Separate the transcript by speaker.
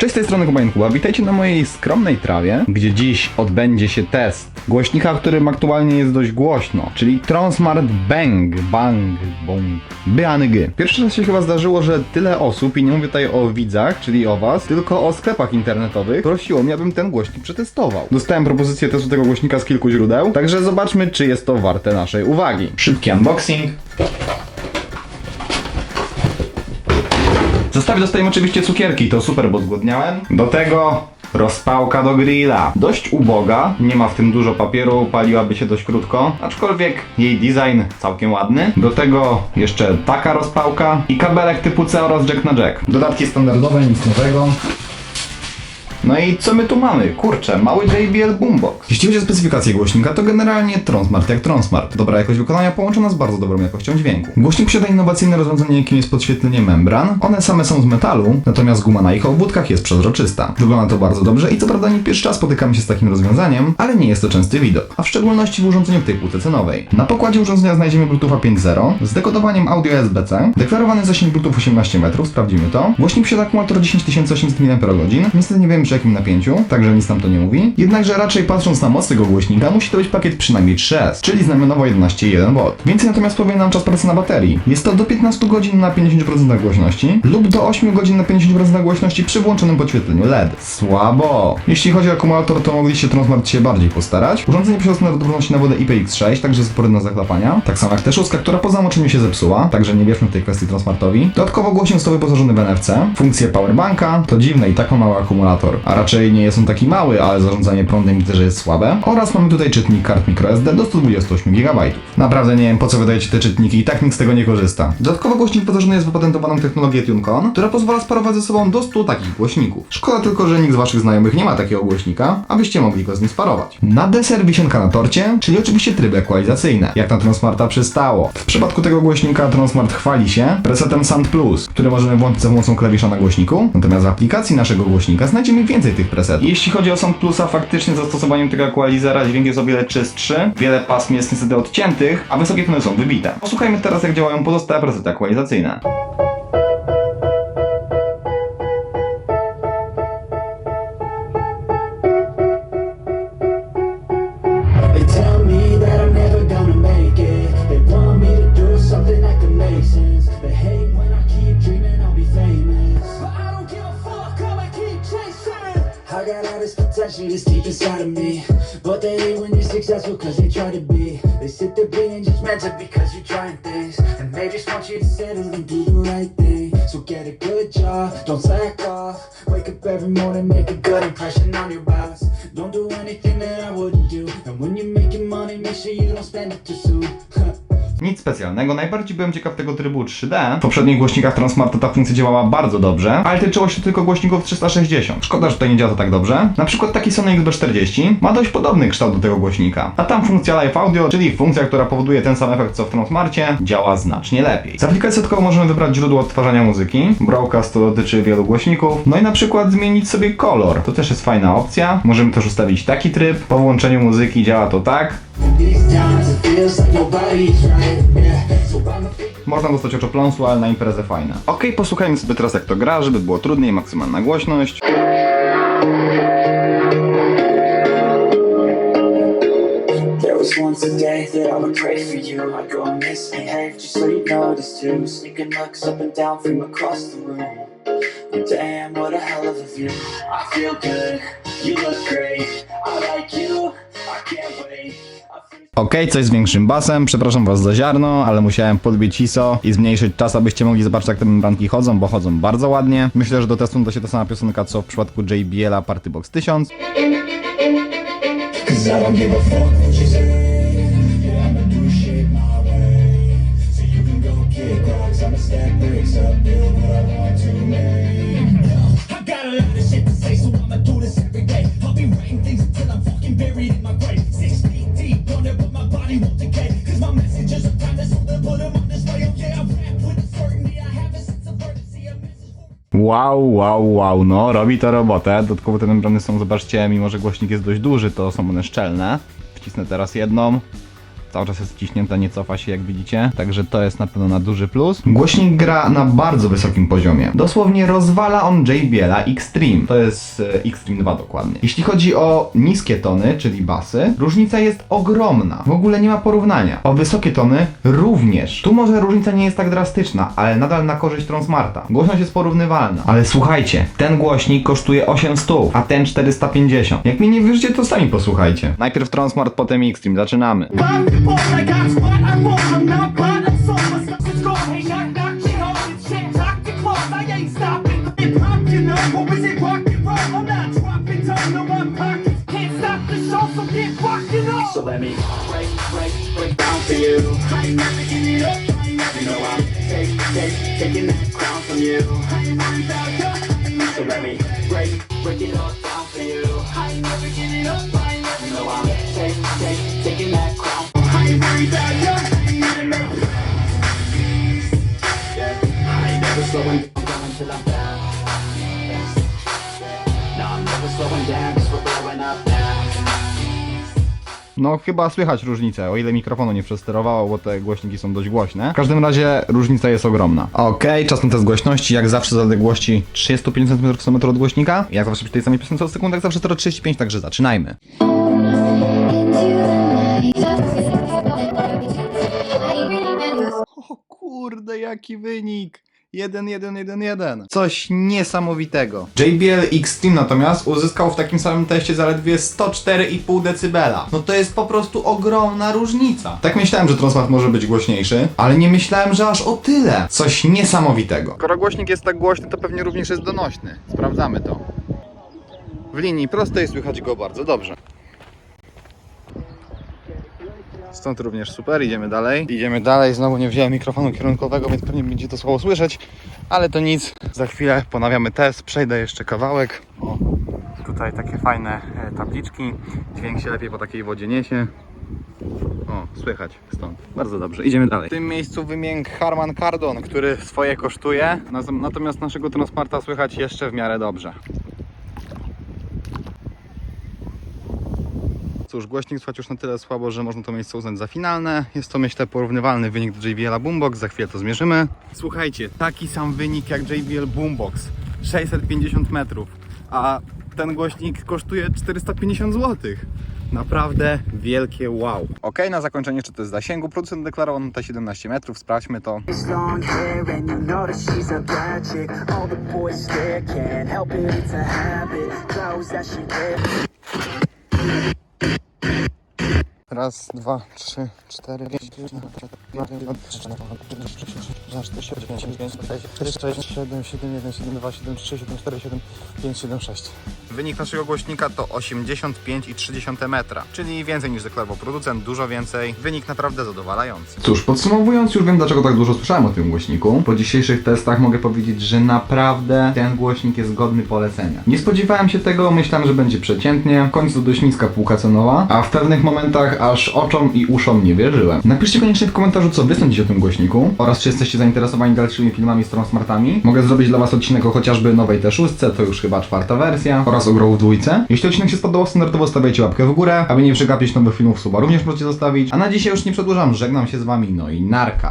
Speaker 1: Cześć z tej strony Kubań Kuba, witajcie na mojej skromnej trawie, gdzie dziś odbędzie się test głośnika, którym aktualnie jest dość głośno, czyli Transmart Bang, Bang, Bong, BANG. Pierwszy raz się chyba zdarzyło, że tyle osób, i nie mówię tutaj o widzach, czyli o was, tylko o sklepach internetowych, prosiło mnie, abym ten głośnik przetestował. Dostałem propozycję testu tego głośnika z kilku źródeł, także zobaczmy, czy jest to warte naszej uwagi. Szybki unboxing. W zestawie dostajemy oczywiście cukierki, to super, bo zgłodniałem. Do tego rozpałka do grilla. Dość uboga, nie ma w tym dużo papieru, paliłaby się dość krótko, aczkolwiek jej design całkiem ładny. Do tego jeszcze taka rozpałka i kabelek typu C oraz jack na jack. Dodatki standardowe, nic nowego. No i co my tu mamy? Kurczę, mały JBL Boombox. Jeśli chodzi o specyfikację głośnika, to generalnie Tronsmart jak Tronsmart. Dobra jakość wykonania połączona z bardzo dobrą jakością dźwięku. Głośnik posiada innowacyjne rozwiązanie, jakim jest podświetlenie membran. One same są z metalu, natomiast guma na ich obwódkach jest przezroczysta. Wygląda to bardzo dobrze i co prawda nie pierwszy raz spotykamy się z takim rozwiązaniem, ale nie jest to częsty widok, a w szczególności w urządzeniu w tej półce cenowej. Na pokładzie urządzenia znajdziemy Bluetootha 5.0 z dekodowaniem audio USB-C, deklarowany zasięg Bluetooth 18 metrów, sprawdzimy to. Głośnik posiada akumulator 10800 mAh, niestety nie wiem przy jakim napięciu, także nic nam to nie mówi. Jednakże raczej patrząc na moc tego głośnika, musi to być pakiet przynajmniej 3S, czyli znamionowo 11,1 V. Więcej natomiast powie nam czas pracy na baterii. Jest to do 15 godzin na 50% głośności lub do 8 godzin na 50% głośności przy włączonym podświetleniu LED. Słabo. Jeśli chodzi o akumulator, to mogliście Transmart się bardziej postarać. Urządzenie posiada standardowność na wodę IPX6, także odporne na zachlapania. Tak samo jak te szóstka, która po zamoczeniu się zepsuła, także nie wierzmy w tej kwestii Transmartowi. Dodatkowo głośnik został wyposażony w NFC, funkcję powerbanka, to dziwne i tak ma mały akumulator, a raczej nie jest on taki mały, ale zarządzanie prądem widzę, że jest słabe. Oraz mamy tutaj czytnik kart microSD do 128 GB. Naprawdę nie wiem po co wydajecie te czytniki i tak nikt z tego nie korzysta. Dodatkowo głośnik wyposażony jest w wypatentowaną technologię TuneCon, która pozwala sparować ze sobą do 100 takich głośników. Szkoda tylko, że nikt z waszych znajomych nie ma takiego głośnika, abyście mogli go z nim sparować. Na deser wisienka na torcie, czyli oczywiście tryby ekwalizacyjne, jak na Transmarta przystało. W przypadku tego głośnika Transmart chwali się presetem Sound Plus, który możemy włączyć za pomocą klawisza na głośniku, natomiast w aplikacji naszego głośnika znajdziemy więcej tych presetów. Jeśli chodzi o Sound Plusa, faktycznie zastosowaniem tego equalizera dźwięk jest o wiele czystszy, wiele pasm jest niestety odciętych, a wysokie tony są wybite. Posłuchajmy teraz jak działają pozostałe presety ekwalizacyjne.
Speaker 2: I got all this potential that's deep inside of me. But they hate when you're successful cause they try to be. They sit there being judgmental because you're trying things. And they just want you to settle and do the right thing. So get a good job, don't slack off. Wake up every morning, make a good impression on your boss. Don't do anything that I wouldn't do. And when you're making money, make sure you don't spend it too soon.
Speaker 1: Nic specjalnego, najbardziej byłem ciekaw tego trybu 3D. W poprzednich głośnikach Transmarta ta funkcja działała bardzo dobrze, ale tyczyło się tylko głośników 360. Szkoda, że tutaj nie działa to tak dobrze. Na przykład taki Sony XB40 ma dość podobny kształt do tego głośnika. A tam funkcja Live Audio, czyli funkcja, która powoduje ten sam efekt co w Transmarcie, działa znacznie lepiej. Z aplikacji dodatkowo możemy wybrać źródło odtwarzania muzyki. Broadcast to dotyczy wielu głośników. No i na przykład zmienić sobie kolor. To też jest fajna opcja. Możemy też ustawić taki tryb. Po włączeniu muzyki działa to tak. Można dostać oczopląsu, ale na imprezę fajna. Okej, posłuchajmy sobie teraz jak to gra, żeby było trudniej, maksymalna głośność.
Speaker 2: You look great. I like you, I can't wait.
Speaker 1: Okej, coś z większym basem, przepraszam was za ziarno, ale musiałem podbić ISO i zmniejszyć czas, abyście mogli zobaczyć jak te membranki chodzą, bo chodzą bardzo ładnie. Myślę, że do testu to się ta sama piosenka co w przypadku JBL-a Party Box 1000.
Speaker 2: Cause I don't give a fuck what you say. Yeah, I'ma do shit my way. So you can go kick rocks, I'ma stack bricks up, build what I want to make.
Speaker 1: Wow, wow, wow, no robi to robotę. Dodatkowo te membrany są, zobaczcie, mimo że głośnik jest dość duży, to są one szczelne. Wcisnę teraz jedną. Cały czas jest ściśnięta, nie cofa się jak widzicie, także to jest na pewno na duży plus. Głośnik gra na bardzo wysokim poziomie. Dosłownie rozwala on JBL-a Extreme. To jest e, Extreme 2 dokładnie. Jeśli chodzi o niskie tony, czyli basy, różnica jest ogromna. W ogóle nie ma porównania. O wysokie tony również. Tu może różnica nie jest tak drastyczna, ale nadal na korzyść Transmarta. Głośność jest porównywalna. Ale słuchajcie, ten głośnik kosztuje 800, a ten 450. Jak mi nie wierzycie, to sami posłuchajcie. Najpierw Transmart, potem Extreme. Zaczynamy.
Speaker 2: So let me break, break, break down for you. I ain't never giving it up. You know I'm take, take, taking that crown from you. So let me break, break it all down for you. I ain't never giving up. No,
Speaker 1: chyba słychać różnicę, o ile mikrofonu nie przesterowało, bo te głośniki są dość głośne. W każdym razie różnica jest ogromna. Okej, czas na test głośności, jak zawsze z odległości 35 cm od głośnika. Jak zawsze przy tej samej piosence od sekund, jak zawsze 0,35, także zaczynajmy. Jaki wynik! 1-1-1-1. Coś niesamowitego. JBL Extreme natomiast uzyskał w takim samym teście zaledwie 104,5 dB. No to jest po prostu ogromna różnica. Tak myślałem, że Transmart może być głośniejszy, ale nie myślałem, że aż o tyle. Coś niesamowitego. Skoro głośnik jest tak głośny, to pewnie również jest donośny. Sprawdzamy to. W linii prostej słychać go bardzo dobrze. Stąd również super, idziemy dalej. Idziemy dalej, znowu nie wziąłem mikrofonu kierunkowego, więc pewnie będzie to słabo słyszeć, ale to nic. Za chwilę ponawiamy test, przejdę jeszcze kawałek. O, tutaj takie fajne e, tabliczki, dźwięk się lepiej po takiej wodzie niesie. O, słychać stąd. Bardzo dobrze, idziemy dalej. W tym miejscu wymięk Harman Kardon, który swoje kosztuje, natomiast naszego Transmarta słychać jeszcze w miarę dobrze. Cóż, głośnik słychać już na tyle słabo, że można to miejsce uznać za finalne. Jest to myślę porównywalny wynik do JBL-a Boombox, za chwilę to zmierzymy. Słuchajcie, taki sam wynik jak JBL Boombox, 650 metrów, a ten głośnik kosztuje 450 zł. Naprawdę wielkie wow. Ok, na zakończenie jeszcze to jest zasięgu. Producent deklarował na te 17 metrów, sprawdźmy to. Raz, dwa, trzy, cztery, pięć, siedem, siedem, jeden, siedem, dwa, siedem, trzy, siedem, cztery, siedem, pięć, siedem, sześć. Wynik naszego głośnika to 85,3 metra, czyli więcej niż deklarował producent, dużo więcej. Wynik naprawdę zadowalający. Cóż, podsumowując, już wiem dlaczego tak dużo słyszałem o tym głośniku. Po dzisiejszych testach mogę powiedzieć, że naprawdę ten głośnik jest godny polecenia. Nie spodziewałem się tego, myślałem, że będzie przeciętnie. W końcu dość niska półka cenowa, a w pewnych momentach aż oczom i uszom nie wierzyłem. Napiszcie koniecznie w komentarzu, co wy sądzicie o tym głośniku oraz czy jesteście zainteresowani dalszymi filmami z Transmartami. Mogę zrobić dla was odcinek o chociażby nowej T6, to już chyba czwarta wersja, oraz o w dwójce. Jeśli odcinek się spodobał, standardowo stawiajcie łapkę w górę, aby nie przegapić nowych filmów suba również możecie zostawić. A na dzisiaj już nie przedłużam, żegnam się z wami, no i narka.